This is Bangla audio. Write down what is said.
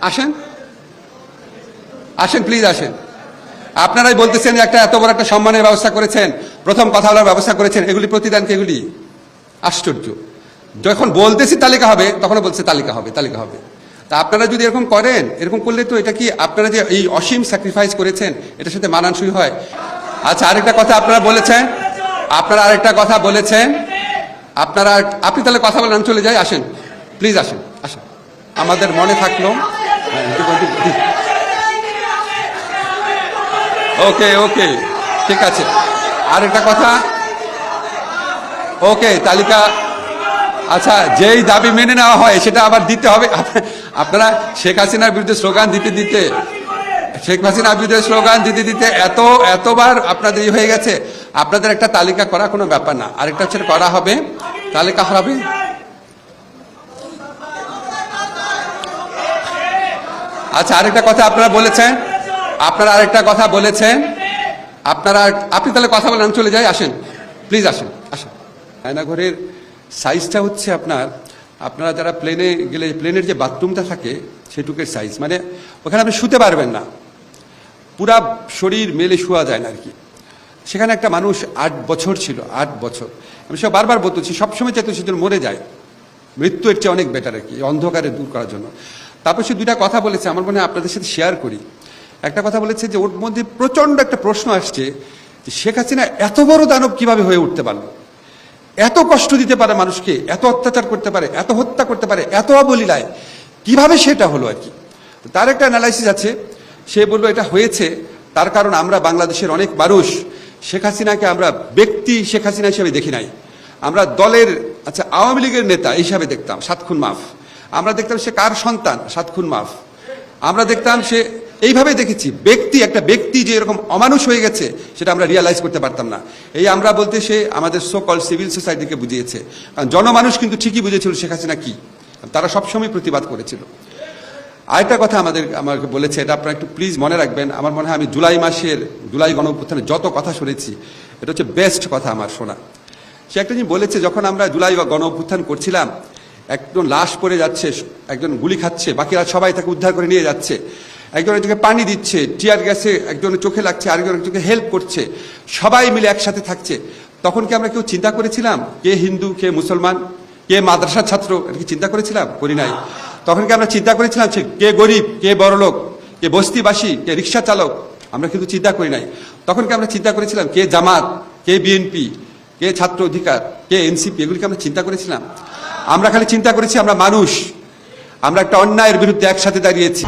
আসেন। আসেন প্লিজ আসেন। আপনারাই বলতেছেন একটা এত বড় একটা সম্মানের ব্যবস্থা করেছেন। প্রথম কথা বলার ব্যবস্থা করেছেন। এগুলি প্রতিদান এগুলি? আশ্চর্য। যখন বলতেছি তালিকা হবে তখন বলছে তালিকা হবে তালিকা হবে। তা আপনারা যদি এরকম করেন, এরকম করলে তো এটা কি আপনারা যে এই অসীম স্যাক্রিফাইস করেছেন, এটার সাথে মানানসই হয়? আচ্ছা আরেকটা কথা আপনারা বলেছেন। আপনারা আরেকটা কথা বলেছেন। আপনারা আপনি তাহলে কথা বলেন চলে যাই আসেন। প্লিজ আসেন আসেন। আমাদের মনে থাকল ওকে ওকে ঠিক আছে। আর একটা কথা? ওকে তালিকা। আচ্ছা যেই দাবি মেনে নেওয়া হয়, সেটা আবার দিতে হবে। আপনারা শেখ হাসিনার বিরুদ্ধে স্লোগান দিতে দিতে, শেখ হাসিনার বিরুদ্ধে স্লোগান দিতে দিতে এত, এতবার আপনাদের হয়ে গেছে। আপনাদের একটা তালিকা করা কোনো ব্যাপার না। আরেকটা হচ্ছে করা হবে। তালিকা হবে আচ্ছা আরেকটা কথা আপনারা বলেছেন। আপনারা আরেকটা কথা বলেছেন। আপনারা আপনি তাহলে কথা বলেন চলে যাই, আসেন। প্লিজ আসেন আসেন। আয়নাঘরের সাইজটা হচ্ছে আপনার আপনারা যারা প্লেনে গেলে প্লেনের যে বাথরুমটা থাকে সেটুকের সাইজ মানে ওখানে আপনি শুতে পারবেন না। পুরা শরীর মেলে শোয়া যায় না আর কি। সেখানে একটা মানুষ আট বছর ছিল, আট বছর। আমি সব বারবার বলতেছি, সবসময় চাইতো সেজন্য মরে যায়। মৃত্যু এর চেয়ে অনেক বেটার আর কি, অন্ধকারে দূর করার জন্য। তারপর সে দুইটা কথা বলেছে, আমার মনে হয় আপনাদের সাথে শেয়ার করি। একটা কথা বলেছে যে ওর মধ্যে প্রচণ্ড একটা প্রশ্ন আসছে যে শেখ হাসিনা এত বড় দানব কীভাবে হয়ে উঠতে পারল? এত কষ্ট দিতে পারে মানুষকে, এত অত্যাচার করতে পারে, এত হত্যা করতে পারে, এত অবলীলায়, কীভাবে সেটা হলো আর কি? তার একটা অ্যানালাইসিস আছে, সে বলল এটা হয়েছে, তার কারণ আমরা বাংলাদেশের অনেক মানুষ, শেখ হাসিনাকে আমরা ব্যক্তি শেখ হাসিনা হিসেবে দেখি নাই। আমরা দলের আচ্ছা আওয়ামী লীগের নেতা হিসাবে দেখতাম সাত খুন মাফ। আমরা দেখতাম সে কার সন্তান? সাত খুন মাফ। আমরা দেখতাম সে, এইভাবে দেখেছি, ব্যক্তি, একটা ব্যক্তি যে এরকম অমানুষ হয়ে গেছে, সেটা আমরা রিয়ালাইজ করতে পারতাম না। এই আমরা বলতে সে আমাদের সো কল সিভিল সোসাইটিকে বুঝিয়েছে জনমানুষ কিন্তু ঠিকই বুঝেছিল শেখ হাসিনা কি। তারা সবসময় প্রতিবাদ করেছিল। আরেকটা কথা আমাদের, আমাকে বলেছে, এটা আপনারা একটু প্লিজ মনে রাখবেন। আমার মনে হয় আমি জুলাই মাসের, জুলাই গণঅভ্যুত্থানে যত কথা শুনেছি, এটা হচ্ছে বেস্ট কথা আমার শোনা। সে একটা জিনিস বলেছে, যখন আমরা জুলাই গণ করছিলাম একজন লাশ পড়ে যাচ্ছে, একজন গুলি খাচ্ছে, বাকিরা সবাই তাকে উদ্ধার করে নিয়ে যাচ্ছে। একজন একজনকে পানি দিচ্ছে, টিয়ার গ্যাসে একজনের চোখে লাগছে, আরেকজন একজনকে হেল্প করছে, সবাই মিলে একসাথে থাকছে। তখন কি আমরা কেউ চিন্তা করেছিলাম, কে হিন্দু, কে মুসলমান, কে মাদ্রাসার ছাত্র, এটা কি চিন্তা করেছিলাম? করি নাই। তখন কি আমরা চিন্তা করেছিলাম কে গরিব, কে বড়লোক, কে বস্তিবাসী, কে রিক্সা চালক, আমরা কিন্তু চিন্তা করি নাই। তখন কি আমরা চিন্তা করেছিলাম, কে জামাত, কে বিএনপি, কে ছাত্র অধিকার, কে এনসিপি এগুলিকে আমরা চিন্তা করেছিলাম? আমরা খালি চিন্তা করেছি আমরা মানুষ। আমরা একটা অন্যায়ের বিরুদ্ধে একসাথে দাঁড়িয়েছি।